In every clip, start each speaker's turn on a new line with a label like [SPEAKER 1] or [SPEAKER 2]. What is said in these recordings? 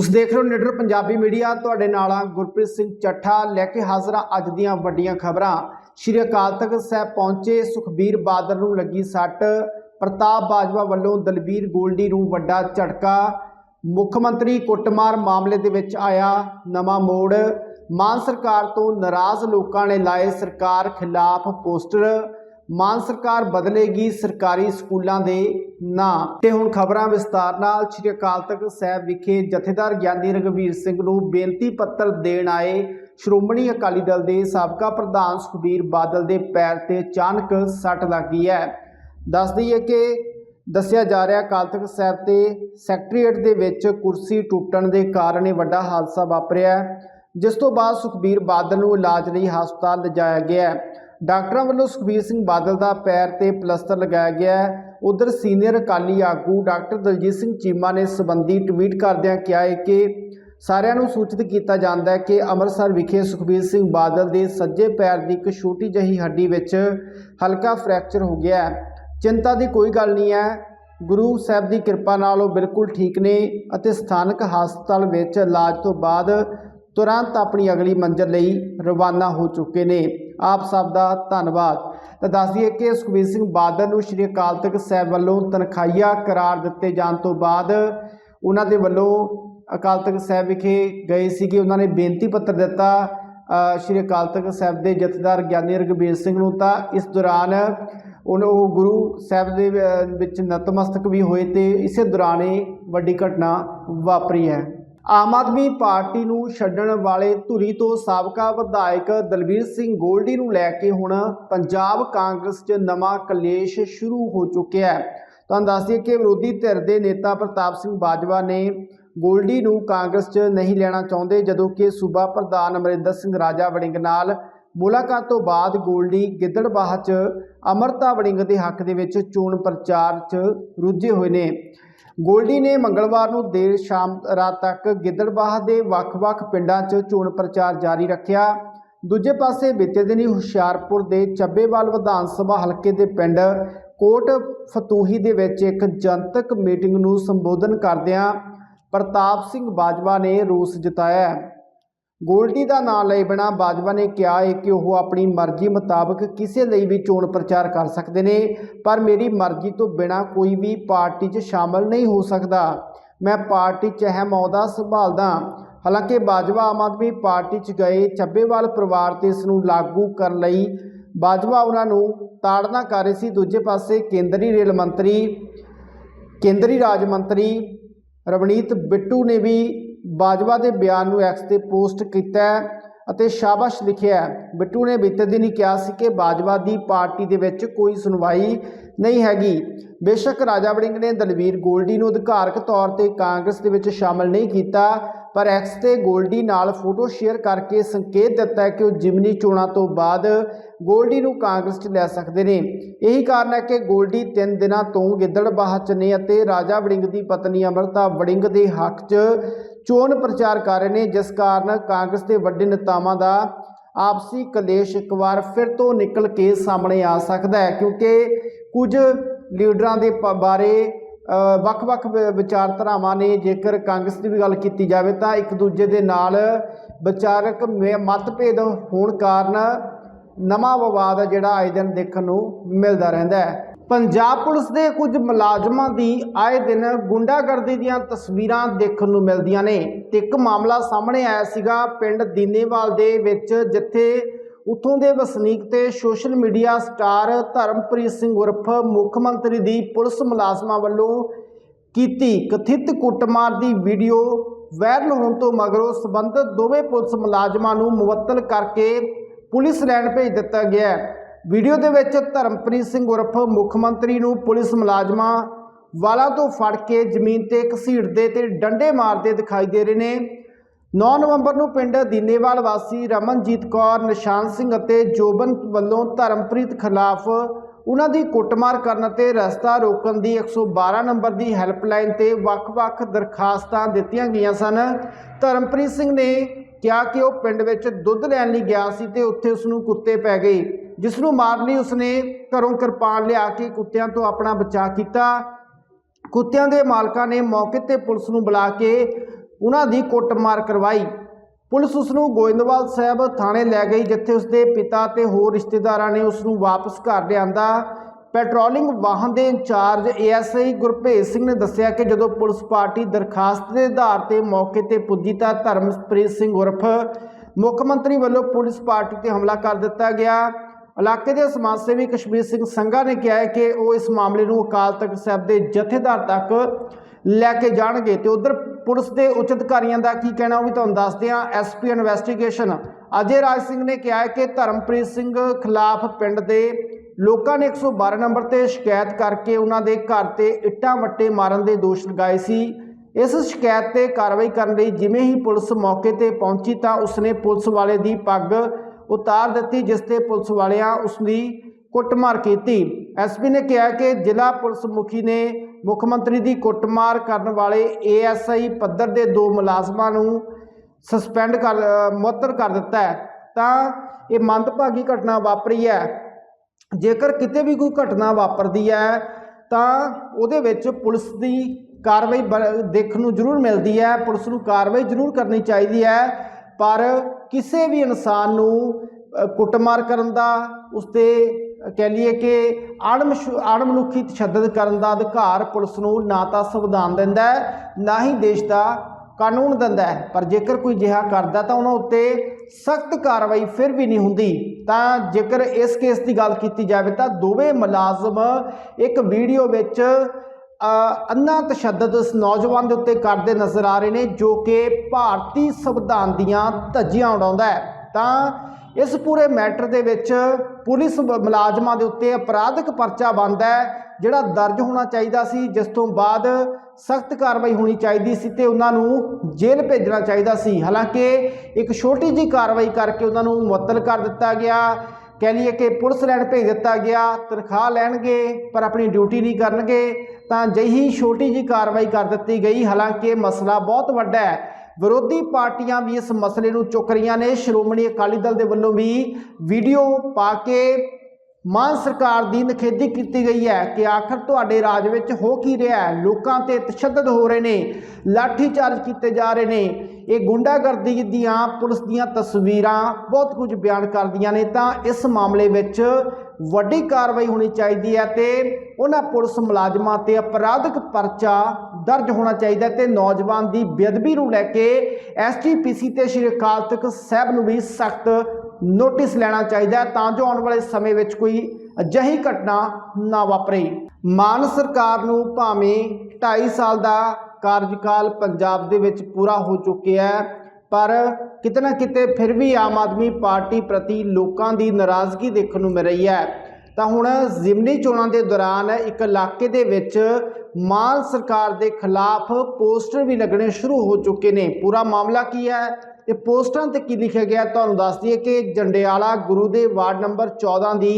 [SPEAKER 1] ਤੁਸੀਂ ਦੇਖ ਰਹੇ ਹੋ ਨਿਡਰ ਪੰਜਾਬੀ ਮੀਡੀਆ। ਤੁਹਾਡੇ ਨਾਲ ਆ ਗੁਰਪ੍ਰੀਤ ਸਿੰਘ ਚੱਠਾ। ਲੈ ਕੇ ਹਾਜ਼ਰ ਆ ਅੱਜ ਦੀਆਂ ਵੱਡੀਆਂ ਖਬਰਾਂ। ਸ਼੍ਰੀ ਅਕਾਲ ਤਖਤ ਸਾਹਿਬ ਪਹੁੰਚੇ। ਸੁਖਬੀਰ ਬਾਦਲ ਨੂੰ ਲੱਗੀ ਸੱਟ। ਪ੍ਰਤਾਪ ਬਾਜਵਾ ਵੱਲੋਂ ਦਲਬੀਰ ਗੋਲਡੀ ਨੂੰ ਵੱਡਾ ਝਟਕਾ। ਮੁੱਖ ਮੰਤਰੀ ਕੁੱਟਮਾਰ ਮਾਮਲੇ ਦੇ ਵਿੱਚ ਆਇਆ ਨਵਾਂ ਮੋੜ। ਮਾਨ ਸਰਕਾਰ ਤੋਂ ਨਾਰਾਜ਼ ਲੋਕਾਂ ਨੇ ਲਾਏ ਸਰਕਾਰ ਖਿਲਾਫ ਪੋਸਟਰ। ਮਾਨ ਸਰਕਾਰ ਬਦਲੇਗੀ ਸਰਕਾਰੀ ਸਕੂਲਾਂ ਦੇ ਨਾਂ ਤੇ ਹੁਣ ਖਬਰਾਂ ਵਿਸਤਾਰ ਨਾਲ ਸ਼੍ਰੀ ਅਕਾਲ ਤਖਤ ਸਾਹਿਬ ਵਿਖੇ ਜਥੇਦਾਰ ਗਿਆਨੀ ਰਘਵੀਰ ਸਿੰਘ ਨੂੰ ਬੇਨਤੀ ਪੱਤਰ ਦੇਣ ਆਏ ਸ਼੍ਰੋਮਣੀ ਅਕਾਲੀ ਦਲ ਦੇ ਸਾਬਕਾ ਪ੍ਰਧਾਨ ਸੁਖਬੀਰ ਬਾਦਲ ਦੇ ਪੈਰ ਤੇ ਅਚਾਨਕ ਸੱਟ ਲੱਗੀ ਹੈ। ਦੱਸ ਦਈਏ ਕਿ ਦੱਸਿਆ ਜਾ ਰਿਹਾ ਅਕਾਲ ਤਖਤ ਸਾਹਿਬ ਤੇ ਸੈਕਟਰੀਏਟ ਦੇ ਵਿੱਚ ਕੁਰਸੀ ਟੁੱਟਣ ਦੇ ਕਾਰਨ ਇਹ ਵੱਡਾ ਹਾਦਸਾ ਵਾਪਰਿਆ ਜਿਸ ਤੋਂ ਬਾਅਦ ਸੁਖਬੀਰ ਬਾਦਲ ਨੂੰ ਇਲਾਜ ਲਈ ਹਸਪਤਾਲ ਲਿਜਾਇਆ ਗਿਆ ਡਾਕਟਰਾਂ ਵੱਲੋਂ ਸੁਖਬੀਰ ਸਿੰਘ ਬਾਦਲ ਦਾ ਪੈਰ ਤੇ ਪਲਸਤਰ ਲਗਾਇਆ ਗਿਆ ਹੈ। ਉਧਰ ਸੀਨੀਅਰ ਅਕਾਲੀ ਆਗੂ ਡਾਕਟਰ ਦਲਜੀਤ ਸਿੰਘ ਚੀਮਾ ਨੇ ਸਬੰਧੀ ਟਵੀਟ ਕਰਦਿਆਂ ਕਿਹਾ ਹੈ ਕਿ ਸਾਰਿਆਂ ਨੂੰ ਸੂਚਿਤ ਕੀਤਾ ਜਾਂਦਾ ਹੈ ਕਿ ਅੰਮ੍ਰਿਤਸਰ ਵਿਖੇ ਸੁਖਬੀਰ ਸਿੰਘ ਬਾਦਲ ਦੇ ਸੱਜੇ ਪੈਰ ਦੀ ਇੱਕ ਛੋਟੀ ਜਿਹੀ ਹੱਡੀ ਵਿੱਚ ਹਲਕਾ ਫ੍ਰੈਕਚਰ ਹੋ ਗਿਆ ਹੈ। ਚਿੰਤਾ ਦੀ ਕੋਈ ਗੱਲ ਨਹੀਂ ਹੈ। ਗੁਰੂ ਸਾਹਿਬ ਦੀ ਕਿਰਪਾ ਨਾਲ ਉਹ ਬਿਲਕੁਲ ਠੀਕ ਨੇ ਅਤੇ ਸਥਾਨਕ ਹਸਪਤਾਲ ਵਿੱਚ ਇਲਾਜ ਤੋਂ ਬਾਅਦ ਤੁਰੰਤ ਆਪਣੀ ਅਗਲੀ ਮੰਜ਼ਿਲ ਲਈ ਰਵਾਨਾ ਹੋ ਚੁੱਕੇ ਨੇ। ਆਪ ਸਭ ਦਾ ਧੰਨਵਾਦ। ਤਾਂ ਦੱਸ ਦਈਏ ਕਿ ਸੁਖਬੀਰ ਸਿੰਘ ਬਾਦਲ ਨੂੰ ਸ਼੍ਰੀ ਅਕਾਲ ਤਖਤ ਸਾਹਿਬ ਵੱਲੋਂ ਤਨਖਾਹੀਆ ਕਰਾਰ ਦਿੱਤੇ ਜਾਣ ਤੋਂ ਬਾਅਦ ਉਹਨਾਂ ਦੇ ਵੱਲੋਂ ਅਕਾਲ ਤਖਤ ਸਾਹਿਬ ਵਿਖੇ ਗਏ ਸੀਗੇ। ਉਹਨਾਂ ਨੇ ਬੇਨਤੀ ਪੱਤਰ ਦਿੱਤਾ ਸ਼੍ਰੀ ਅਕਾਲ ਤਖਤ ਸਾਹਿਬ ਦੇ ਜਥੇਦਾਰ ਗਿਆਨੀ ਰਘਬੀਰ ਸਿੰਘ ਨੂੰ। ਤਾਂ ਇਸ ਦੌਰਾਨ ਉਹਨ, ਉਹ ਗੁਰੂ ਸਾਹਿਬ ਦੇ ਵਿੱਚ ਨਤਮਸਤਕ ਵੀ ਹੋਏ ਤੇ ਇਸੇ ਦੌਰਾਨ ਇਹ ਵੱਡੀ ਘਟਨਾ ਵਾਪਰੀ ਹੈ। ਆਮ ਆਦਮੀ ਪਾਰਟੀ ਨੂੰ ਛੱਡਣ ਵਾਲੇ ਧੁਰੀ ਤੋਂ ਸਾਬਕਾ ਵਿਧਾਇਕ ਦਲਬੀਰ ਸਿੰਘ ਗੋਲਡੀ ਨੂੰ ਲੈ ਕੇ ਹੁਣ ਪੰਜਾਬ ਕਾਂਗਰਸ 'ਚ ਨਵਾਂ ਕਲੇਸ਼ ਸ਼ੁਰੂ ਹੋ ਚੁੱਕਿਆ ਹੈ। ਤੁਹਾਨੂੰ ਦੱਸ ਦਈਏ ਕਿ ਵਿਰੋਧੀ ਧਿਰ ਦੇ ਨੇਤਾ ਪ੍ਰਤਾਪ ਸਿੰਘ ਬਾਜਵਾ ਨੇ ਗੋਲਡੀ ਨੂੰ ਕਾਂਗਰਸ 'ਚ ਨਹੀਂ ਲੈਣਾ ਚਾਹੁੰਦੇ, ਜਦੋਂ ਕਿ ਸੂਬਾ ਪ੍ਰਧਾਨ ਅਮਰਿੰਦਰ ਸਿੰਘ ਰਾਜਾ ਵੜਿੰਗ ਨਾਲ ਮੁਲਾਕਾਤ ਤੋਂ ਬਾਅਦ ਗੋਲਡੀ ਗਿੱਦੜਬਾਹ 'ਚ ਅਮਰਤਾ ਵੜਿੰਗ ਦੇ ਹੱਕ ਦੇ ਵਿੱਚ ਚੋਣ ਪ੍ਰਚਾਰ 'ਚ ਰੁੱਝੇ ਹੋਏ ਨੇ। ਗੋਲਡੀ ਨੇ ਮੰਗਲਵਾਰ ਨੂੰ ਦੇਰ ਸ਼ਾਮ ਰਾਤ ਤੱਕ ਗਿੱਦੜਬਾਹ ਦੇ ਵੱਖ-ਵੱਖ ਪਿੰਡਾਂ 'ਚ ਚੋਣ ਪ੍ਰਚਾਰ ਜਾਰੀ ਰੱਖਿਆ। ਦੂਜੇ ਪਾਸੇ ਬੀਤੇ ਦਿਨੀ ਹੁਸ਼ਿਆਰਪੁਰ ਦੇ ਚੱਬੇਵਾਲ ਵਿਧਾਨ ਸਭਾ ਹਲਕੇ ਦੇ ਪਿੰਡ ਕੋਟ ਫਤੂਹੀ ਦੇ ਵਿੱਚ ਇੱਕ ਜਨਤਕ ਮੀਟਿੰਗ ਨੂੰ ਸੰਬੋਧਨ ਕਰਦਿਆਂ ਪ੍ਰਤਾਪ ਸਿੰਘ ਬਾਜਵਾ ਨੇ ਰੋਸ ਜਤਾਇਆ। ਗੋਲਡੀ ਦਾ ਨਾਂ ਲਏ ਬਿਨਾ ਬਾਜਵਾ ਨੇ ਕਿਹਾ ਹੈ ਕਿ ਉਹ ਆਪਣੀ ਮਰਜ਼ੀ ਮੁਤਾਬਕ ਕਿਸੇ ਲਈ ਵੀ ਚੋਣ ਪ੍ਰਚਾਰ ਕਰ ਸਕਦੇ ਨੇ, ਪਰ ਮੇਰੀ ਮਰਜ਼ੀ ਤੋਂ ਬਿਨਾ ਕੋਈ ਵੀ ਪਾਰਟੀ 'ਚ ਸ਼ਾਮਲ ਨਹੀਂ ਹੋ ਸਕਦਾ। ਮੈਂ ਪਾਰਟੀ 'ਚ ਅਹਿਮ ਅਹੁਦਾ ਸੰਭਾਲਦਾ ਹਾਲਾਂਕਿ ਬਾਜਵਾ ਆਮ ਆਦਮੀ ਪਾਰਟੀ 'ਚ ਗਏ ਚੱਬੇਵਾਲ ਪਰਿਵਾਰ ਤੇ ਇਸ ਨੂੰ ਲਾਗੂ ਕਰਨ ਲਈ ਬਾਜਵਾ ਉਹਨਾਂ ਨੂੰ ਤਾੜਨਾ ਕਰ ਰਹੀ ਸੀ। ਦੂਜੇ ਪਾਸੇ ਕੇਂਦਰੀ ਰੇਲ ਮੰਤਰੀ, ਕੇਂਦਰੀ ਰਾਜ ਮੰਤਰੀ ਰਵਨੀਤ ਬਿੱਟੂ ਨੇ ਵੀ ਬਾਜਵਾ ਦੇ ਬਿਆਨ ਨੂੰ ਐਕਸ ਤੇ ਪੋਸਟ ਕੀਤਾ ਅਤੇ ਸ਼ਾਬਾਸ਼ ਲਿਖਿਆ ਬਿੱਟੂ ਨੇ ਬੀਤੇ ਦਿਨ ਹੀ ਕਿਹਾ ਸੀ ਕਿ ਬਾਜਵਾ ਦੀ ਪਾਰਟੀ ਦੇ ਵਿੱਚ ਕੋਈ ਸੁਣਵਾਈ ਨਹੀਂ ਹੈਗੀ। ਬੇਸ਼ੱਕ ਰਾਜਾ ਵੜਿੰਗ ਨੇ ਦਲਵੀਰ ਗੋਲਡੀ ਨੂੰ ਅਧਿਕਾਰਕ ਤੌਰ ਤੇ ਕਾਂਗਰਸ ਦੇ ਵਿੱਚ ਸ਼ਾਮਲ ਨਹੀਂ ਕੀਤਾ, ਪਰ ਐਕਸ ਤੇ ਗੋਲਡੀ ਨਾਲ ਫੋਟੋ ਸ਼ੇਅਰ ਕਰਕੇ ਸੰਕੇਤ ਦਿੱਤਾ ਹੈ ਕਿ ਉਹ ਜਿਮਨੀ ਚੋਣਾਂ ਤੋਂ ਬਾਅਦ ਗੋਲਡੀ ਨੂੰ ਕਾਂਗਰਸ 'ਚ ਲੈ ਸਕਦੇ ਨੇ। ਇਹੀ ਕਾਰਨ ਹੈ ਕਿ ਗੋਲਡੀ 3 ਦਿਨਾਂ ਤੋਂ ਗਿੱਦੜਬਾਹ 'ਚ ਨੇ ਅਤੇ ਰਾਜਾ ਵੜਿੰਗ ਦੀ ਪਤਨੀ ਅਮਰਤਾ ਵੜਿੰਗ ਦੇ ਹੱਕ 'ਚ ਚੋਣ ਪ੍ਰਚਾਰ ਕਰ ਰਹੇ ਨੇ, ਜਿਸ ਕਾਰਨ ਕਾਂਗਰਸ ਦੇ ਵੱਡੇ ਨੇਤਾਵਾਂ ਦਾ ਆਪਸੀ ਕਲੇਸ਼ ਇੱਕ ਵਾਰ ਫਿਰ ਤੋਂ ਨਿਕਲ ਕੇ ਸਾਹਮਣੇ ਆ ਸਕਦਾ ਹੈ, ਕਿਉਂਕਿ ਕੁਝ ਲੀਡਰਾਂ ਦੇ ਪ- ਬਾਰੇ ਵੱਖ-ਵੱਖ ਵਿਚਾਰਧਾਰਾਵਾਂ ਨੇ ਜੇਕਰ ਕਾਂਗਰਸ ਦੀ ਵੀ ਗੱਲ ਕੀਤੀ ਜਾਵੇ ਤਾਂ ਇੱਕ ਦੂਜੇ ਦੇ ਨਾਲ ਵਿਚਾਰਕ ਮਤਭੇਦ ਹੋਣ ਕਾਰਨ ਨਵਾਂ ਵਿਵਾਦ ਹੈ ਜਿਹੜਾ ਆਏ ਦਿਨ ਦੇਖਣ ਨੂੰ ਮਿਲਦਾ ਰਹਿੰਦਾ ਹੈ। ਪੰਜਾਬ ਪੁਲਿਸ ਦੇ ਕੁਝ ਮੁਲਾਜ਼ਮਾਂ ਦੀ ਆਏ ਦਿਨ ਗੁੰਡਾਗਰਦੀ ਦੀਆਂ ਤਸਵੀਰਾਂ ਦੇਖਣ ਨੂੰ ਮਿਲਦੀਆਂ ਨੇ। ਤੇ ਇੱਕ ਮਾਮਲਾ ਸਾਹਮਣੇ ਆਇਆ ਸੀਗਾ ਪਿੰਡ ਦੀਨੇਵਾਲ ਦੇ ਵਿੱਚ, ਜਿੱਥੇ ਉਥੋਂ ਦੇ ਵਸਨੀਕ ਤੇ social media star Dharampreet Singh ਉਰਫ ਮੁੱਖ ਮੰਤਰੀ ਦੀ ਪੁਲਿਸ ਮੁਲਾਜ਼ਮਾਂ ਵੱਲੋਂ ਕੀਤੀ ਕਥਿਤ ਕੁੱਟਮਾਰ ਦੀ ਵੀਡੀਓ ਵਾਇਰਲ ਹੋਣ ਤੋਂ ਮਗਰੋਂ ਸਬੰਧਤ ਦੋਵੇਂ ਪੁਲਿਸ ਮੁਲਾਜ਼ਮਾਂ ਨੂੰ ਮੁਅੱਤਲ ਕਰਕੇ ਪੁਲਿਸ ਲੈਣ ਭੇਜ ਦਿੱਤਾ ਗਿਆ ਹੈ। ਵੀਡੀਓ ਦੇ ਵਿੱਚ ਧਰਮਪ੍ਰੀਤ ਸਿੰਘ ਉਰਫ ਮੁੱਖ ਮੰਤਰੀ ਨੂੰ ਪੁਲਿਸ ਮੁਲਾਜ਼ਮਾਂ ਵਾਲਾਂ ਤੋਂ ਫੜ ਕੇ ਜ਼ਮੀਨ ਤੇ ਘਸੀੜਦੇ ਤੇ ਡੰਡੇ ਮਾਰਦੇ ਦਿਖਾਈ ਦੇ ਰਹੇ ਨੇ। 9 ਨਵੰਬਰ ਨੂੰ ਪਿੰਡ ਦੀਨੇਵਾਲ ਵਾਸੀ ਰਮਨਜੀਤ ਕੌਰ, ਨਿਸ਼ਾਨ ਸਿੰਘ ਅਤੇ ਜੋਬਨ ਵੱਲੋਂ ਧਰਮਪ੍ਰੀਤ ਖਿਲਾਫ ਉਹਨਾਂ ਦੀ ਕੁੱਟਮਾਰ ਕਰਨ ਅਤੇ ਰਸਤਾ ਰੋਕਣ ਦੀ 112 ਨੰਬਰ ਦੀ ਹੈਲਪਲਾਈਨ ਤੇ ਵੱਖ-ਵੱਖ ਦਰਖਾਸਤਾਂ ਦਿੱਤੀਆਂ ਗਈਆਂ ਸਨ। ਧਰਮਪ੍ਰੀਤ ਸਿੰਘ ਨੇ ਕਿਹਾ ਕਿ ਉਹ ਪਿੰਡ ਵਿੱਚ ਦੁੱਧ ਲੈਣ ਲਈ ਗਿਆ ਸੀ ਤੇ ਉੱਥੇ ਉਸ ਨੂੰ ਕੁੱਤੇ ਪੈ ਗਏ। ਜਿਸ ਨੂੰ ਮਾਰਨ ਲਈ ਉਸਨੇ ਘਰੋਂ ਕਿਰਪਾਨ ਲਿਆ ਕੇ ਕੁੱਤਿਆਂ ਤੋਂ ਆਪਣਾ ਬਚਾਅ ਕੀਤਾ। ਕੁੱਤਿਆਂ ਦੇ ਮਾਲਕਾਂ ਨੇ ਮੌਕੇ ਤੇ ਪੁਲਿਸ ਨੂੰ ਬੁਲਾ ਕੇ ਉਹਨਾਂ ਦੀ ਕੁੱਟਮਾਰ ਕਰਵਾਈ। ਪੁਲਿਸ ਉਸ ਨੂੰ ਗੋਇੰਦਵਾਲ ਸਾਹਿਬ ਥਾਣੇ ਲੈ ਗਈ, ਜਿੱਥੇ ਉਸਦੇ ਪਿਤਾ ਤੇ ਹੋਰ ਰਿਸ਼ਤੇਦਾਰਾਂ ਨੇ ਉਸ ਨੂੰ ਵਾਪਸ ਘਰ ਲਿਆਂਦਾ। ਪੈਟਰੋਲਿੰਗ ਵਾਹਨ ਦੇ ਇੰਚਾਰਜ ਏਐਸਆਈ ਗੁਰਭੇਜ ਸਿੰਘ ਨੇ ਦੱਸਿਆ ਕਿ ਜਦੋਂ ਪੁਲਿਸ ਪਾਰਟੀ ਦਰਖਾਸਤ ਦੇ ਆਧਾਰ ਤੇ ਮੌਕੇ ਤੇ ਪੁੱਜੀ ਤਾਂ ਧਰਮਪ੍ਰੀਤ ਸਿੰਘ ਉਰਫ ਮੁੱਖ ਮੰਤਰੀ ਵੱਲੋਂ ਪੁਲਿਸ ਪਾਰਟੀ ਤੇ ਹਮਲਾ ਕਰ ਦਿੱਤਾ ਗਿਆ। ਇਲਾਕੇ ਦੇ ਸਮਾਜ ਸੇਵੀ ਕਸ਼ਮੀਰ ਸਿੰਘ ਸੰਘਾ ਨੇ ਕਿਹਾ ਹੈ ਕਿ ਉਹ ਇਸ ਮਾਮਲੇ ਨੂੰ ਅਕਾਲ ਤਖਤ ਸਾਹਿਬ ਦੇ ਜਥੇਦਾਰ ਤੱਕ ਲੈ ਕੇ ਜਾਣਗੇ ਤੇ ਉਧਰ ਪੁਲਿਸ ਦੇ ਉੱਚ ਅਧਿਕਾਰੀਆਂ ਦਾ ਕੀ ਕਹਿਣਾ ਉਹ ਵੀ ਤੁਹਾਨੂੰ ਦੱਸਦੇ ਹਾਂ। ਐਸਪੀ ਇਨਵੈਸਟੀਗੇਸ਼ਨ ਅਜੇ ਰਾਜ ਸਿੰਘ ਨੇ ਕਿਹਾ ਹੈ ਕਿ ਧਰਮਪ੍ਰੀਤ ਸਿੰਘ ਖਿਲਾਫ ਪਿੰਡ ਦੇ ਲੋਕਾਂ ਨੇ 112 ਨੰਬਰ ਤੇ ਸ਼ਿਕਾਇਤ ਕਰਕੇ ਉਹਨਾਂ ਦੇ ਘਰ ਤੇ ਇੱਟਾਂ ਵੱਟੇ ਮਾਰਨ ਦੇ ਦੋਸ਼ ਲਗਾਏ ਸੀ। ਇਸ ਸ਼ਿਕਾਇਤ ਤੇ ਕਾਰਵਾਈ ਕਰਨ ਲਈ ਜਿਵੇਂ ਹੀ ਪੁਲਿਸ ਮੌਕੇ ਤੇ ਪਹੁੰਚੀ ਤਾਂ ਉਸਨੇ ਪੁਲਿਸ ਵਾਲੇ ਦੀ ਪੱਗ ਉਤਾਰ ਦਿੱਤੀ, ਜਿਸ ਤੇ ਪੁਲਿਸ ਵਾਲਿਆਂ ਉਸ ਦੀ ਕੁੱਟਮਾਰ ਕੀਤੀ। ਐਸਪੀ ਨੇ ਕਿਹਾ ਕਿ ਜ਼ਿਲ੍ਹਾ ਪੁਲਿਸ ਮੁਖੀ ਨੇ ਮੁੱਖ ਮੰਤਰੀ ਦੀ ਕੁੱਟਮਾਰ ਕਰਨ ਵਾਲੇ ਏਐਸਆਈ ਪੱਧਰ ਦੇ ਦੋ ਮੁਲਾਜ਼ਮਾਂ ਨੂੰ ਸਸਪੈਂਡ ਕਰ ਮੁਅੱਤਲ ਕਰ ਦਿੱਤਾ ਹੈ। ਤਾਂ ਇਹ ਮੰਦਭਾਗੀ ਘਟਨਾ ਵਾਪਰੀ ਹੈ। ਜੇਕਰ ਕਿਤੇ ਵੀ ਕੋਈ ਘਟਨਾ ਵਾਪਰਦੀ ਹੈ, ਤਾਂ ਉਹਦੇ ਵਿੱਚ ਪੁਲਿਸ ਦੀ ਕਾਰਵਾਈ ਬ- ਦੇਖਣ ਨੂੰ ਜ਼ਰੂਰ ਮਿਲਦੀ ਹੈ। ਪੁਲਿਸ ਨੂੰ ਕਾਰਵਾਈ ਜ਼ਰੂਰ ਕਰਨੀ ਚਾਹੀਦੀ ਹੈ। ਪਰ ਕਿਸੇ ਵੀ ਇਨਸਾਨ ਨੂੰ ਕੁੱਟਮਾਰ ਕਰਨ ਦਾ ਉਸ ਤੇ ਕਹਿ ਲਈਏ ਕਿ ਅਣਮ ਅਣਮਨੁੱਖੀ ਤਸ਼ੱਦਦ ਕਰਨ ਦਾ ਅਧਿਕਾਰ ਪੁਲਿਸ ਨੂੰ ਨਾ ਤਾਂ ਸੰਵਿਧਾਨ ਦਿੰਦਾ ਹੈ, ਨਾ ਹੀ ਦੇਸ਼ ਦਾ ਕਾਨੂੰਨ ਦਿੰਦਾ ਹੈ। ਪਰ ਜੇਕਰ ਕੋਈ ਜਿਹਾ ਕਰਦਾ ਤਾਂ ਉਹਨਾਂ ਉੱਤੇ ਸਖਤ ਕਾਰਵਾਈ ਫਿਰ ਵੀ ਨਹੀਂ ਹੁੰਦੀ। ਤਾਂ ਜੇਕਰ ਇਸ ਕੇਸ ਦੀ ਗੱਲ ਕੀਤੀ ਜਾਵੇ ਤਾਂ ਦੋਵੇਂ ਮੁਲਾਜ਼ਮ ਇੱਕ ਵੀਡੀਓ ਵਿੱਚ ਅੰਨਾ ਤਸ਼ੱਦਦ ਇਸ ਨੌਜਵਾਨ ਦੇ ਉੱਤੇ ਕਰਦੇ ਨਜ਼ਰ ਆ ਰਹੇ ਨੇ ਜੋ ਕਿ ਭਾਰਤੀ ਸੰਵਿਧਾਨ ਦੀਆਂ ਧੱਜੀਆਂ ਉਡਾਉਂਦਾ ਹੈ। ਤਾਂ ਇਸ ਪੂਰੇ ਮੈਟਰ ਦੇ ਵਿੱਚ ਪੁਲਿਸ ਮੁਲਾਜ਼ਮਾਂ ਦੇ ਉੱਤੇ ਅਪਰਾਧਿਕ ਪਰਚਾ ਬਣਦਾ ਹੈ, ਜਿਹੜਾ ਦਰਜ ਹੋਣਾ ਚਾਹੀਦਾ ਸੀ, ਜਿਸ ਤੋਂ ਬਾਅਦ ਸਖਤ ਕਾਰਵਾਈ ਹੋਣੀ ਚਾਹੀਦੀ ਸੀ ਤੇ ਉਹਨਾਂ ਨੂੰ ਜੇਲ੍ਹ ਭੇਜਣਾ ਚਾਹੀਦਾ ਸੀ। ਹਾਲਾਂਕਿ ਇੱਕ ਛੋਟੀ ਜੀ ਕਾਰਵਾਈ ਕਰਕੇ ਉਹਨਾਂ ਨੂੰ ਮੁਅੱਤਲ ਕਰ ਦਿੱਤਾ ਗਿਆ। ਕਹਿ ਲਈਏ ਕਿ ਪੁਲਿਸ ਲੈਣ ਭੇਜ ਦਿੱਤਾ ਗਿਆ, ਤਨਖਾਹ ਲੈਣਗੇ, ਪਰ ਆਪਣੀ ਡਿਊਟੀ ਨਹੀਂ ਕਰਨਗੇ। ਤਾਂ ਜਹੀ ਛੋਟੀ ਜੀ ਕਾਰਵਾਈ ਕਰ ਦਿੱਤੀ ਗਈ। ਹਾਲਾਂਕਿ ਮਸਲਾ ਬਹੁਤ ਵੱਡਾ ਹੈ। ਵਿਰੋਧੀ ਪਾਰਟੀਆਂ ਵੀ ਇਸ ਮਸਲੇ ਨੂੰ ਚੁੱਕ ਰਹੀਆਂ ਨੇ। ਸ਼੍ਰੋਮਣੀ ਅਕਾਲੀ ਦਲ ਦੇ ਵੱਲੋਂ ਵੀ ਵੀਡੀਓ ਪਾ ਕੇ ਮਾਨ ਸਰਕਾਰ ਦੀ ਨਿਖੇਧੀ ਕੀਤੀ ਗਈ ਹੈ ਕਿ ਆਖਰ ਤੁਹਾਡੇ ਰਾਜ ਵਿੱਚ ਹੋ ਕੀ ਰਿਹਾ ਹੈ? ਲੋਕਾਂ ਤੇ ਤਸ਼ੱਦਦ ਹੋ ਰਹੇ ਨੇ ਲਾਠੀ ਚਾਰਜ ਕੀਤੇ ਜਾ ਰਹੇ ਨੇ। ਇਹ ਗੁੰਡਾਗਰਦੀ ਦੀਆਂ ਪੁਲਿਸ ਦੀਆਂ ਤਸਵੀਰਾਂ ਬਹੁਤ ਕੁਝ ਬਿਆਨ ਕਰਦੀਆਂ ਨੇ। ਤਾਂ ਇਸ ਮਾਮਲੇ ਵਿੱਚ ਵੱਡੀ ਕਾਰਵਾਈ ਹੋਣੀ ਚਾਹੀਦੀ ਹੈ ਤੇ ਉਹਨਾਂ ਪੁਲਿਸ ਮੁਲਾਜ਼ਮਾਂ ਤੇ ਅਪਰਾਧਿਕ ਪਰਚਾ ਦਰਜ ਹੋਣਾ ਚਾਹੀਦਾ ਹੈ ਤੇ ਨੌਜਵਾਨ ਦੀ ਬੇਅਦਬੀ ਨੂੰ ਲੈ ਕੇ ਐਸਜੀਪੀਸੀ ਤੇ ਸ਼੍ਰੀ ਅਕਾਲ ਤਖਤ ਸਾਹਿਬ ਨੂੰ ਵੀ ਸਖਤ ਨੋਟਿਸ ਲੈਣਾ ਚਾਹੀਦਾ ਤਾਂ ਜੋ ਆਉਣ ਵਾਲੇ ਸਮੇਂ ਵਿੱਚ ਕੋਈ ਅਜਿਹੀ ਘਟਨਾ ਨਾ ਵਾਪਰੇ। ਮਾਨ ਸਰਕਾਰ ਨੂੰ ਭਾਵੇਂ 2.5 ਸਾਲ ਦਾ ਕਾਰਜਕਾਲ ਪੰਜਾਬ ਦੇ ਵਿੱਚ ਪੂਰਾ ਹੋ ਚੁੱਕਿਆ ਹੈ ਪਰ ਕਿਤੇ ਨਾ ਕਿਤੇ ਫਿਰ ਵੀ ਆਮ ਆਦਮੀ ਪਾਰਟੀ ਪ੍ਰਤੀ ਲੋਕਾਂ ਦੀ ਨਾਰਾਜ਼ਗੀ ਦੇਖਣ ਨੂੰ ਮਿਲ ਰਹੀ ਹੈ। ਤਾਂ ਹੁਣ ਜ਼ਿਮਨੀ ਚੋਣਾਂ ਦੇ ਦੌਰਾਨ ਇੱਕ ਇਲਾਕੇ ਦੇ ਵਿੱਚ ਮਾਨ ਸਰਕਾਰ ਦੇ ਖਿਲਾਫ ਪੋਸਟਰ ਵੀ ਲੱਗਣੇ ਸ਼ੁਰੂ ਹੋ ਚੁੱਕੇ ਨੇ। ਪੂਰਾ ਮਾਮਲਾ ਕੀ ਹੈ ਤੇ ਪੋਸਟਰਾਂ ਤੇ ਕੀ ਲਿਖਿਆ ਗਿਆ ਤੁਹਾਨੂੰ ਦੱਸ ਦਈਏ ਕਿ ਜੰਡਿਆਲਾ ਗੁਰੂ ਦੇ ਵਾਰਡ ਨੰਬਰ 14 ਦੀ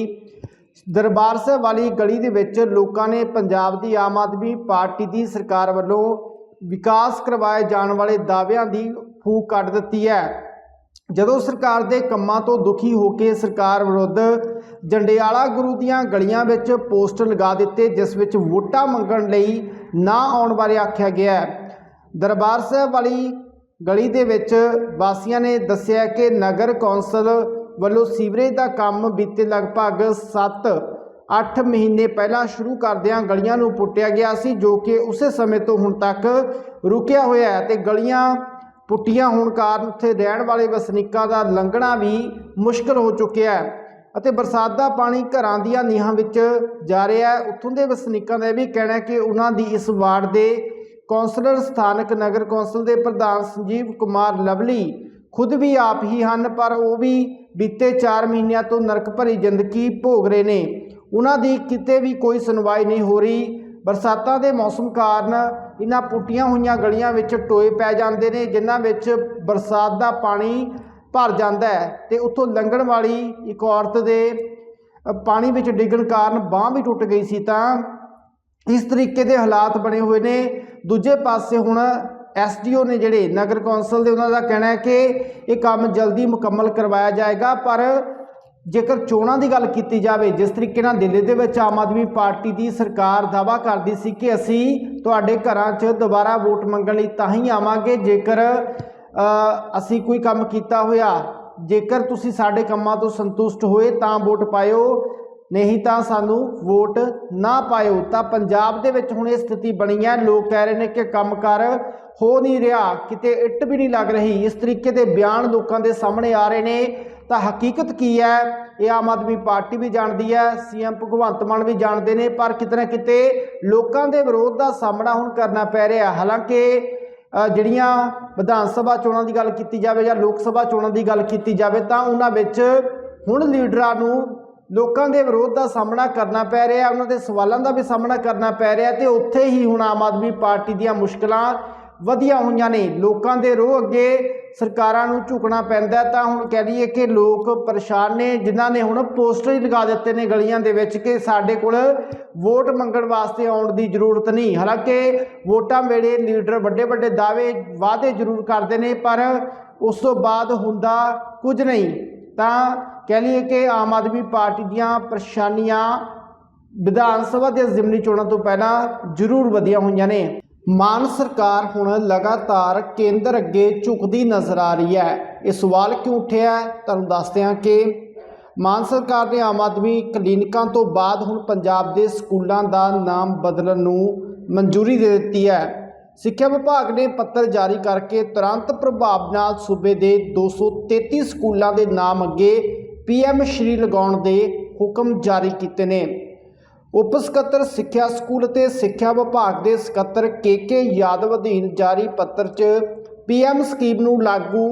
[SPEAKER 1] ਦਰਬਾਰ ਸਾਹਿਬ ਵਾਲੀ ਗਲੀ ਦੇ ਵਿੱਚ ਲੋਕਾਂ ਨੇ ਪੰਜਾਬ ਦੀ ਆਮ ਆਦਮੀ ਪਾਰਟੀ ਦੀ ਸਰਕਾਰ ਵੱਲੋਂ ਵਿਕਾਸ ਕਰਵਾਏ ਜਾਣ ਵਾਲੇ ਦਾਅਵਿਆਂ ਦੀ ਫੂਕ ਕੱਢ ਦਿੱਤੀ ਹੈ। ਜਦੋਂ ਸਰਕਾਰ ਦੇ ਕੰਮਾਂ ਤੋਂ ਦੁਖੀ ਹੋ ਕੇ ਸਰਕਾਰ ਵਿਰੁੱਧ ਜੰਡਿਆਲਾ ਗੁਰੂ ਦੀਆਂ ਗਲੀਆਂ ਵਿੱਚ ਪੋਸਟਰ ਲਗਾ ਦਿੱਤੇ, ਜਿਸ ਵਿੱਚ ਵੋਟਾਂ ਮੰਗਣ ਲਈ ਨਾ ਆਉਣ ਬਾਰੇ ਆਖਿਆ ਗਿਆ ਹੈ। ਦਰਬਾਰ ਸਾਹਿਬ ਵਾਲੀ ਗਲੀ ਦੇ ਵਿੱਚ ਵਾਸੀਆਂ ਨੇ ਦੱਸਿਆ ਕਿ ਨਗਰ ਕੌਂਸਲ ਵੱਲੋਂ ਸੀਵਰੇਜ ਦਾ ਕੰਮ ਬੀਤੇ ਲਗਭਗ 7 8 ਮਹੀਨੇ ਪਹਿਲਾਂ ਸ਼ੁਰੂ ਕਰਦਿਆਂ ਗਲੀਆਂ ਨੂੰ ਪੁੱਟਿਆ ਗਿਆ ਸੀ, ਜੋ ਕਿ ਉਸੇ ਸਮੇਂ ਤੋਂ ਹੁਣ ਤੱਕ ਰੁਕਿਆ ਹੋਇਆ ਹੈ ਤੇ ਗਲੀਆਂ ਪੁੱਟੀਆਂ ਹੋਣ ਕਾਰਨ ਉੱਥੇ ਰਹਿਣ ਵਾਲੇ ਵਸਨੀਕਾਂ ਦਾ ਲੰਘਣਾ ਵੀ ਮੁਸ਼ਕਲ ਹੋ ਚੁੱਕਿਆ ਹੈ ਅਤੇ ਬਰਸਾਤ ਦਾ ਪਾਣੀ ਘਰਾਂ ਦੀਆਂ ਨੀਹਾਂ ਵਿੱਚ ਜਾ ਰਿਹਾ ਹੈ। ਉੱਥੋਂ ਦੇ ਵਸਨੀਕਾਂ ਦਾ ਇਹ ਵੀ ਕਹਿਣਾ ਹੈ ਕਿ ਉਹਨਾਂ ਦੀ ਇਸ ਵਾਰਡ ਦੇ ਕੌਂਸਲਰ ਸਥਾਨਕ ਨਗਰ ਕੌਂਸਲ ਦੇ ਪ੍ਰਧਾਨ ਸੰਜੀਵ ਕੁਮਾਰ ਲਵਲੀ ਖੁਦ ਵੀ ਆਪ ਹੀ ਹਨ, ਪਰ ਉਹ ਵੀ ਬੀਤੇ 4 ਮਹੀਨਿਆਂ ਤੋਂ ਨਰਕ ਭਰੀ ਜ਼ਿੰਦਗੀ ਭੋਗ ਰਹੇ ਨੇ। ਉਹਨਾਂ ਦੀ ਕਿਤੇ ਵੀ ਕੋਈ ਸੁਣਵਾਈ ਨਹੀਂ ਹੋ ਰਹੀ। ਬਰਸਾਤਾਂ ਦੇ ਮੌਸਮ ਕਾਰਨ ਇਹਨਾਂ ਪੁੱਟੀਆਂ ਹੋਈਆਂ ਗਲੀਆਂ ਵਿੱਚ ਟੋਏ ਪੈ ਜਾਂਦੇ ਨੇ, ਜਿਨ੍ਹਾਂ ਵਿੱਚ ਬਰਸਾਤ ਦਾ ਪਾਣੀ ਭਰ ਜਾਂਦਾ ਹੈ ਤੇ ਉੱਥੋਂ ਲੰਘਣ ਵਾਲੀ ਇੱਕ ਔਰਤ ਦੇ ਪਾਣੀ ਵਿੱਚ ਡਿੱਗਣ ਕਾਰਨ ਬਾਹ ਵੀ ਟੁੱਟ ਗਈ ਸੀ ਤਾਂ ਇਸ ਤਰੀਕੇ ਦੇ ਹਾਲਾਤ ਬਣੇ ਹੋਏ ਨੇ। ਦੂਜੇ ਪਾਸੇ ਹੁਣ ਐਸਡੀਓ ਨੇ ਜਿਹੜੇ ਨਗਰ ਕੌਂਸਲ ਦੇ ਉਹਨਾਂ ਦਾ ਕਹਿਣਾ ਹੈ ਕਿ ਇਹ ਕੰਮ ਜਲਦੀ ਮੁਕੰਮਲ ਕਰਵਾਇਆ ਜਾਏਗਾ, ਪਰ ਜੇਕਰ ਚੋਣਾਂ ਦੀ ਗੱਲ ਕੀਤੀ ਜਾਵੇ, ਜਿਸ ਤਰੀਕੇ ਨਾਲ ਦਿੱਲੀ ਦੇ ਵਿੱਚ ਆਮ ਆਦਮੀ ਪਾਰਟੀ ਦੀ ਸਰਕਾਰ ਦਾਵਾ ਕਰਦੀ ਸੀ ਕਿ ਅਸੀਂ ਤੁਹਾਡੇ ਘਰਾਂ 'ਚ ਦੁਬਾਰਾ ਵੋਟ ਮੰਗਣ ਲਈ ਤਾਂ ਹੀ ਆਵਾਂਗੇ, ਜੇਕਰ ਅਸੀਂ ਕੋਈ ਕੰਮ ਕੀਤਾ ਹੋਇਆ, ਜੇਕਰ ਤੁਸੀਂ ਸਾਡੇ ਕੰਮਾਂ ਤੋਂ ਸੰਤੁਸ਼ਟ ਹੋਏ ਤਾਂ ਵੋਟ ਪਾਇਓ, ਨਹੀਂ ਤਾਂ ਸਾਨੂੰ ਵੋਟ ਨਾ ਪਾਇਓ। ਤਾਂ ਪੰਜਾਬ ਦੇ ਵਿੱਚ ਹੁਣ ਇਹ ਸਥਿਤੀ ਬਣੀ ਹੈ, ਲੋਕ ਕਹਿ ਰਹੇ ਨੇ ਕਿ ਕੰਮਕਾਰ ਹੋ ਨਹੀਂ ਰਿਹਾ, ਕਿਤੇ ਇੱਟ ਵੀ ਨਹੀਂ ਲੱਗ ਰਹੀ। ਇਸ ਤਰੀਕੇ ਦੇ ਬਿਆਨ ਲੋਕਾਂ ਦੇ ਸਾਹਮਣੇ ਆ ਰਹੇ ਨੇ। ਤਾਂ ਹਕੀਕਤ ਕੀ ਹੈ? ਇਹ ਆਮ ਆਦਮੀ ਪਾਰਟੀ ਵੀ ਜਾਣਦੀ ਹੈ, ਸੀਐਮ ਭਗਵੰਤ ਮਾਨ ਵੀ ਜਾਣਦੇ ਨੇ, ਪਰ ਕਿਤੇ ਨਾ ਕਿਤੇ ਲੋਕਾਂ ਦੇ ਵਿਰੋਧ ਦਾ ਸਾਹਮਣਾ ਹੁਣ ਕਰਨਾ ਪੈ ਰਿਹਾ। ਹਾਲਾਂਕਿ ਜਿਹੜੀਆਂ ਵਿਧਾਨ ਸਭਾ ਚੋਣਾਂ ਦੀ ਗੱਲ ਕੀਤੀ ਜਾਵੇ ਜਾਂ ਲੋਕ ਸਭਾ ਚੋਣਾਂ ਦੀ ਗੱਲ ਕੀਤੀ ਜਾਵੇ, ਤਾਂ ਉਹਨਾਂ ਵਿੱਚ ਹੁਣ ਲੀਡਰਾਂ ਨੂੰ ਲੋਕਾਂ ਦੇ ਵਿਰੋਧ ਦਾ ਸਾਹਮਣਾ ਕਰਨਾ ਪੈ ਰਿਹਾ, ਉਹਨਾਂ ਦੇ ਸਵਾਲਾਂ ਦਾ ਵੀ ਸਾਹਮਣਾ ਕਰਨਾ ਪੈ ਰਿਹਾ ਤੇ ਉੱਥੇ ਹੀ ਹੁਣ ਆਮ ਆਦਮੀ ਪਾਰਟੀ ਦੀਆਂ ਮੁਸ਼ਕਲਾਂ ਵਧੀਆਂ ਹੋਈਆਂ ਨੇ। ਲੋਕਾਂ ਦੇ ਰੋਹ ਅੱਗੇ ਸਰਕਾਰਾਂ ਨੂੰ ਝੁਕਣਾ ਪੈਂਦਾ ਤਾਂ ਹੁਣ ਕਹਿ ਲਈਏ ਕਿ ਲੋਕ ਪਰੇਸ਼ਾਨ ਨੇ, ਜਿਨ੍ਹਾਂ ਨੇ ਹੁਣ ਪੋਸਟਰ ਹੀ ਲਗਾ ਦਿੱਤੇ ਨੇ ਗਲੀਆਂ ਦੇ ਵਿੱਚ ਕਿ ਸਾਡੇ ਕੋਲ ਵੋਟ ਮੰਗਣ ਵਾਸਤੇ ਆਉਣ ਦੀ ਜ਼ਰੂਰਤ ਨਹੀਂ। ਹਾਲਾਂਕਿ ਵੋਟਾਂ ਵੇਲੇ ਲੀਡਰ ਵੱਡੇ ਵੱਡੇ ਦਾਅਵੇ, ਵਾਅਦੇ ਜ਼ਰੂਰ ਕਰਦੇ ਨੇ, ਪਰ ਉਸ ਤੋਂ ਬਾਅਦ ਹੁੰਦਾ ਕੁਝ ਨਹੀਂ। ਤਾਂ ਕਹਿ ਲਈਏ ਕਿ ਆਮ ਆਦਮੀ ਪਾਰਟੀ ਦੀਆਂ ਪਰੇਸ਼ਾਨੀਆਂ ਵਿਧਾਨ ਸਭਾ ਦੀਆਂ ਜ਼ਿਮਨੀ ਚੋਣਾਂ ਤੋਂ ਪਹਿਲਾਂ ਜ਼ਰੂਰ ਵਧੀਆਂ ਹੋਈਆਂ ਨੇ। ਮਾਨ ਸਰਕਾਰ ਹੁਣ ਲਗਾਤਾਰ ਕੇਂਦਰ ਅੱਗੇ ਝੁਕਦੀ ਨਜ਼ਰ ਆ ਰਹੀ ਹੈ। ਇਹ ਸਵਾਲ ਕਿਉਂ ਉੱਠਿਆ ਤੁਹਾਨੂੰ ਦੱਸਦੇ ਹਾਂ ਕਿ ਮਾਨ ਸਰਕਾਰ ਨੇ ਆਮ ਆਦਮੀ ਕਲੀਨਿਕਾਂ ਤੋਂ ਬਾਅਦ ਹੁਣ ਪੰਜਾਬ ਦੇ ਸਕੂਲਾਂ ਦਾ ਨਾਮ ਬਦਲਣ ਨੂੰ ਮਨਜ਼ੂਰੀ ਦੇ ਦਿੱਤੀ ਹੈ। ਸਿੱਖਿਆ ਵਿਭਾਗ ਨੇ ਪੱਤਰ ਜਾਰੀ ਕਰਕੇ ਤੁਰੰਤ ਪ੍ਰਭਾਵ ਨਾਲ ਸੂਬੇ ਦੇ 233 ਸਕੂਲਾਂ ਦੇ ਨਾਮ ਅੱਗੇ ਪੀਐਮ ਸ਼੍ਰੀ ਲਗਾਉਣ ਦੇ ਹੁਕਮ ਜਾਰੀ ਕੀਤੇ ਨੇ। ਉਪ ਸਕੱਤਰ ਸਿੱਖਿਆ ਸਕੂਲ ਅਤੇ ਸਿੱਖਿਆ ਵਿਭਾਗ ਦੇ ਸਕੱਤਰ ਕੇ ਯਾਦਵ ਅਧੀਨ ਜਾਰੀ ਪੱਤਰ 'ਚ ਪੀਐਮ ਸਕੀਮ ਨੂੰ ਲਾਗੂ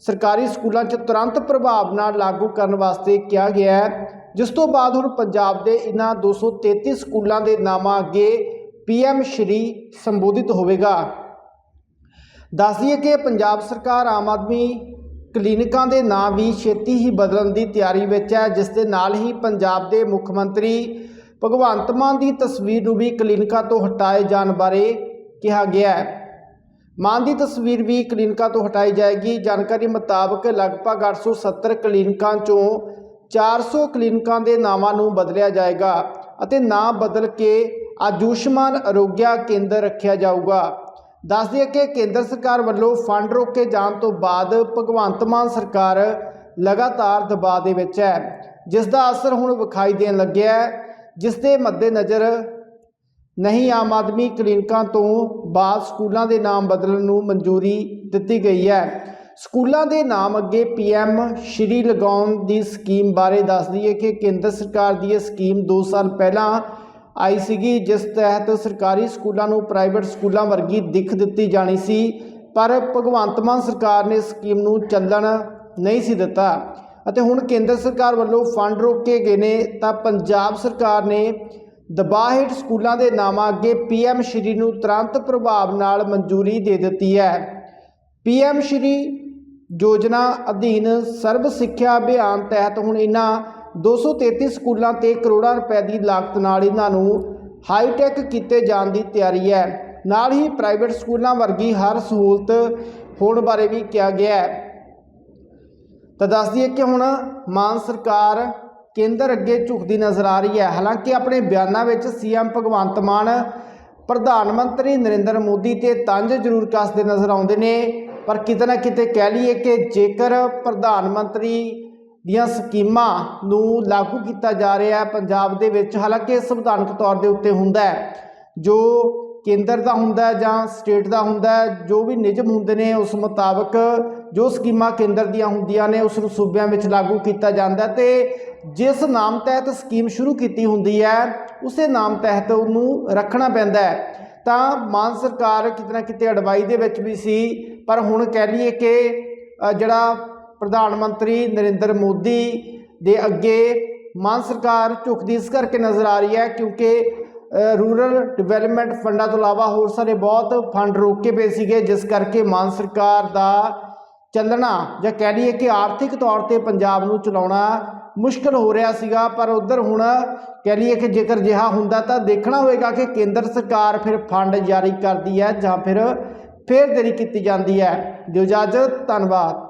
[SPEAKER 1] ਸਰਕਾਰੀ ਸਕੂਲਾਂ 'ਚ ਤੁਰੰਤ ਪ੍ਰਭਾਵ ਨਾਲ ਲਾਗੂ ਕਰਨ ਵਾਸਤੇ ਕਿਹਾ ਗਿਆ ਹੈ, ਜਿਸ ਤੋਂ ਬਾਅਦ ਹੁਣ ਪੰਜਾਬ ਦੇ ਇਨ੍ਹਾਂ 233 ਸਕੂਲਾਂ ਦੇ ਨਾਮਾਂ ਅੱਗੇ ਪੀਐਮ ਸ਼੍ਰੀ ਸੰਬੋਧਿਤ ਹੋਵੇਗਾ। ਦੱਸ ਦਈਏ ਕਿ ਪੰਜਾਬ ਸਰਕਾਰ ਆਮ ਆਦਮੀ ਕਲੀਨਿਕਾਂ ਦੇ ਨਾਂ ਵੀ ਛੇਤੀ ਹੀ ਬਦਲਣ ਦੀ ਤਿਆਰੀ ਵਿੱਚ ਹੈ, ਜਿਸ ਦੇ ਨਾਲ ਹੀ ਪੰਜਾਬ ਦੇ ਮੁੱਖ ਮੰਤਰੀ ਭਗਵੰਤ ਮਾਨ ਦੀ ਤਸਵੀਰ ਨੂੰ ਵੀ ਕਲੀਨਿਕਾਂ ਤੋਂ ਹਟਾਏ ਜਾਣ ਬਾਰੇ ਕਿਹਾ ਗਿਆ ਹੈ। ਮਾਨ ਦੀ ਤਸਵੀਰ ਵੀ ਕਲੀਨਿਕਾਂ ਤੋਂ ਹਟਾਈ ਜਾਏਗੀ। ਜਾਣਕਾਰੀ ਮੁਤਾਬਕ ਲਗਭਗ 870 ਕਲੀਨਿਕਾਂ ਚੋਂ 400 ਕਲੀਨਿਕਾਂ ਦੇ ਨਾਵਾਂ ਨੂੰ ਬਦਲਿਆ ਜਾਏਗਾ ਅਤੇ ਨਾਂ ਬਦਲ ਕੇ ਆਯੁਸ਼ਮਾਨ ਅਰੋਗਿਆ ਕੇਂਦਰ ਰੱਖਿਆ ਜਾਊਗਾ। ਦੱਸ ਦਈਏ ਕਿ ਕੇਂਦਰ ਸਰਕਾਰ ਵੱਲੋਂ ਫੰਡ ਰੋਕੇ ਜਾਣ ਤੋਂ ਬਾਅਦ ਭਗਵੰਤ ਮਾਨ ਸਰਕਾਰ ਲਗਾਤਾਰ ਦਬਾਅ ਦੇ ਵਿੱਚ ਹੈ, ਜਿਸ ਦਾ ਅਸਰ ਹੁਣ ਵਿਖਾਈ ਦੇਣ ਲੱਗਿਆ ਹੈ। ਜਿਸ ਦੇ ਮੱਦੇਨਜ਼ਰ ਨਹੀਂ ਆਮ ਆਦਮੀ ਕਲੀਨਿਕਾਂ ਤੋਂ ਬਾਅਦ ਸਕੂਲਾਂ ਦੇ ਨਾਮ ਬਦਲਣ ਨੂੰ ਮਨਜ਼ੂਰੀ ਦਿੱਤੀ ਗਈ ਹੈ। ਸਕੂਲਾਂ ਦੇ ਨਾਮ ਅੱਗੇ ਪੀਐਮ ਸ਼੍ਰੀ ਲਗਾਉਣ ਦੀ ਸਕੀਮ ਬਾਰੇ ਦੱਸ ਦਈਏ ਕਿ ਕੇਂਦਰ ਸਰਕਾਰ ਦੀ ਇਹ ਸਕੀਮ 2 ਸਾਲ ਪਹਿਲਾਂ ਆਈ ਸੀਗੀ, ਜਿਸ ਤਹਿਤ ਸਰਕਾਰੀ ਸਕੂਲਾਂ ਨੂੰ ਪ੍ਰਾਈਵੇਟ ਸਕੂਲਾਂ ਵਰਗੀ ਦਿੱਖ ਦਿੱਤੀ ਜਾਣੀ ਸੀ, ਪਰ ਭਗਵੰਤ ਮਾਨ ਸਰਕਾਰ ਨੇ ਸਕੀਮ ਨੂੰ ਚੱਲਣ ਨਹੀਂ ਸੀ ਦਿੱਤਾ। ਅਤੇ ਹੁਣ ਕੇਂਦਰ ਸਰਕਾਰ ਵੱਲੋਂ ਫੰਡ ਰੋਕੇ ਗਏ ਨੇ, ਤਾਂ ਪੰਜਾਬ ਸਰਕਾਰ ਨੇ ਦਬਾਅ ਹੇਠ ਸਕੂਲਾਂ ਦੇ ਨਾਮਾਂ ਅੱਗੇ ਪੀਐਮ ਸ਼੍ਰੀ ਨੂੰ ਤੁਰੰਤ ਪ੍ਰਭਾਵ ਨਾਲ ਮਨਜ਼ੂਰੀ ਦੇ ਦਿੱਤੀ ਹੈ। ਪੀਐਮ ਸ਼੍ਰੀ ਯੋਜਨਾ ਅਧੀਨ ਸਰਵ ਸਿੱਖਿਆ ਅਭਿਆਨ ਤਹਿਤ ਹੁਣ ਇਹਨਾਂ 233 ਸਕੂਲਾਂ ਤੇ ਕਰੋੜਾਂ ਰੁਪਏ ਦੀ ਲਾਗਤ ਨਾਲ ਇਹਨਾਂ ਨੂੰ ਹਾਈਟੈਕ ਕੀਤੇ ਜਾਣ ਦੀ ਤਿਆਰੀ ਹੈ। ਨਾਲ ਹੀ ਪ੍ਰਾਈਵੇਟ ਸਕੂਲਾਂ ਵਰਗੀ ਹਰ ਸਹੂਲਤ ਹੋਣ ਬਾਰੇ ਵੀ ਕਿਹਾ ਗਿਆ ਹੈ। ਤਾਂ ਦੱਸ ਦਈਏ ਕਿ ਹੁਣ ਮਾਨ ਸਰਕਾਰ ਕੇਂਦਰ ਅੱਗੇ ਝੁਕਦੀ ਨਜ਼ਰ ਆ ਰਹੀ ਹੈ। ਹਾਲਾਂਕਿ ਆਪਣੇ ਬਿਆਨਾਂ ਵਿੱਚ ਸੀਐਮ ਭਗਵੰਤ ਮਾਨ, ਪ੍ਰਧਾਨ ਮੰਤਰੀ ਨਰਿੰਦਰ ਮੋਦੀ ਤੇ ਤੰਜ ਜ਼ਰੂਰ ਕੱਸਦੇ ਨਜ਼ਰ ਆਉਂਦੇ ਨੇ। ਪਰ ਕਿਤੇ ਨਾ ਕਿਤੇ ਕਹਿ ਲਈਏ ਕਿ ਜੇਕਰ ਪ੍ਰਧਾਨ ਮੰਤਰੀ ਦੀਆਂ ਸਕੀਮਾਂ ਨੂੰ ਲਾਗੂ ਕੀਤਾ ਜਾ ਰਿਹਾ ਹੈ ਪੰਜਾਬ ਦੇ ਵਿੱਚ, ਹਾਲਾਂਕਿ ਸੰਵਿਧਾਨਕ ਤੌਰ ਦੇ ਉੱਤੇ ਹੁੰਦਾ ਹੈ। ਜੋ ਕੇਂਦਰ ਦਾ ਹੁੰਦਾ ਜਾਂ ਸਟੇਟ ਦਾ ਹੁੰਦਾ ਜੋ ਵੀ ਨਿਯਮ ਹੁੰਦੇ ਨੇ ਉਸ ਮੁਤਾਬਕ ਜੋ ਸਕੀਮਾਂ ਕੇਂਦਰ ਦੀਆਂ ਹੁੰਦੀਆਂ ਨੇ, ਉਸ ਨੂੰ ਸੂਬਿਆਂ ਵਿੱਚ ਲਾਗੂ ਕੀਤਾ ਜਾਂਦਾ ਹੈ ਤੇ ਜਿਸ ਨਾਮ ਤਹਿਤ ਸਕੀਮ ਸ਼ੁਰੂ ਕੀਤੀ ਹੁੰਦੀ ਹੈ, ਉਸੇ ਨਾਮ ਤਹਿਤ ਉਹਨੂੰ ਰੱਖਣਾ ਪੈਂਦਾ ਹੈ। ਤਾਂ ਮਾਨ ਸਰਕਾਰ ਕਿਤੇ ਨਾ ਕਿਤੇ ਅਡਵਾਈ ਦੇ ਵਿੱਚ ਵੀ ਸੀ, ਪਰ ਹੁਣ ਕਹਿ ਲਈਏ ਕਿ ਜਿਹੜਾ ਪ੍ਰਧਾਨ ਮੰਤਰੀ ਨਰਿੰਦਰ ਮੋਦੀ ਦੇ ਅੱਗੇ ਮਾਨ ਸਰਕਾਰ ਝੁਕਦੀ ਇਸ ਕਰਕੇ ਨਜ਼ਰ ਆ ਰਹੀ ਹੈ, ਕਿਉਂਕਿ ਰੂਰਲ ਡਿਵੈਲਪਮੈਂਟ ਫੰਡਾਂ ਤੋਂ ਇਲਾਵਾ ਹੋਰ ਸਾਰੇ ਬਹੁਤ ਫੰਡ ਰੋਕੇ ਪਏ ਸੀਗੇ, ਜਿਸ ਕਰਕੇ ਮਾਨ ਸਰਕਾਰ ਦਾ ਚੱਲਣਾ ਜਾਂ ਕਹਿ ਲਈਏ ਕਿ ਆਰਥਿਕ ਤੌਰ ਤੇ ਪੰਜਾਬ ਨੂੰ ਚਲਾਉਣਾ ਮੁਸ਼ਕਲ ਹੋ ਰਿਹਾ ਸੀਗਾ, ਪਰ ਉਧਰ ਹੁਣ ਕਹਿ ਲਈਏ ਕਿ ਜੇਕਰ ਜਿਹਾ ਹੁੰਦਾ ਤਾਂ ਦੇਖਣਾ ਹੋਵੇਗਾ ਕਿ ਕੇਂਦਰ ਸਰਕਾਰ ਫਿਰ ਫੰਡ ਜਾਰੀ ਕਰਦੀ ਹੈ ਜਾਂ ਫਿਰ ਫੇਰ ਦੇਰੀ ਕੀਤੀ ਜਾਂਦੀ ਹੈ। ਦਿਓ ਇਜਾਜ਼ਤ, ਧੰਨਵਾਦ।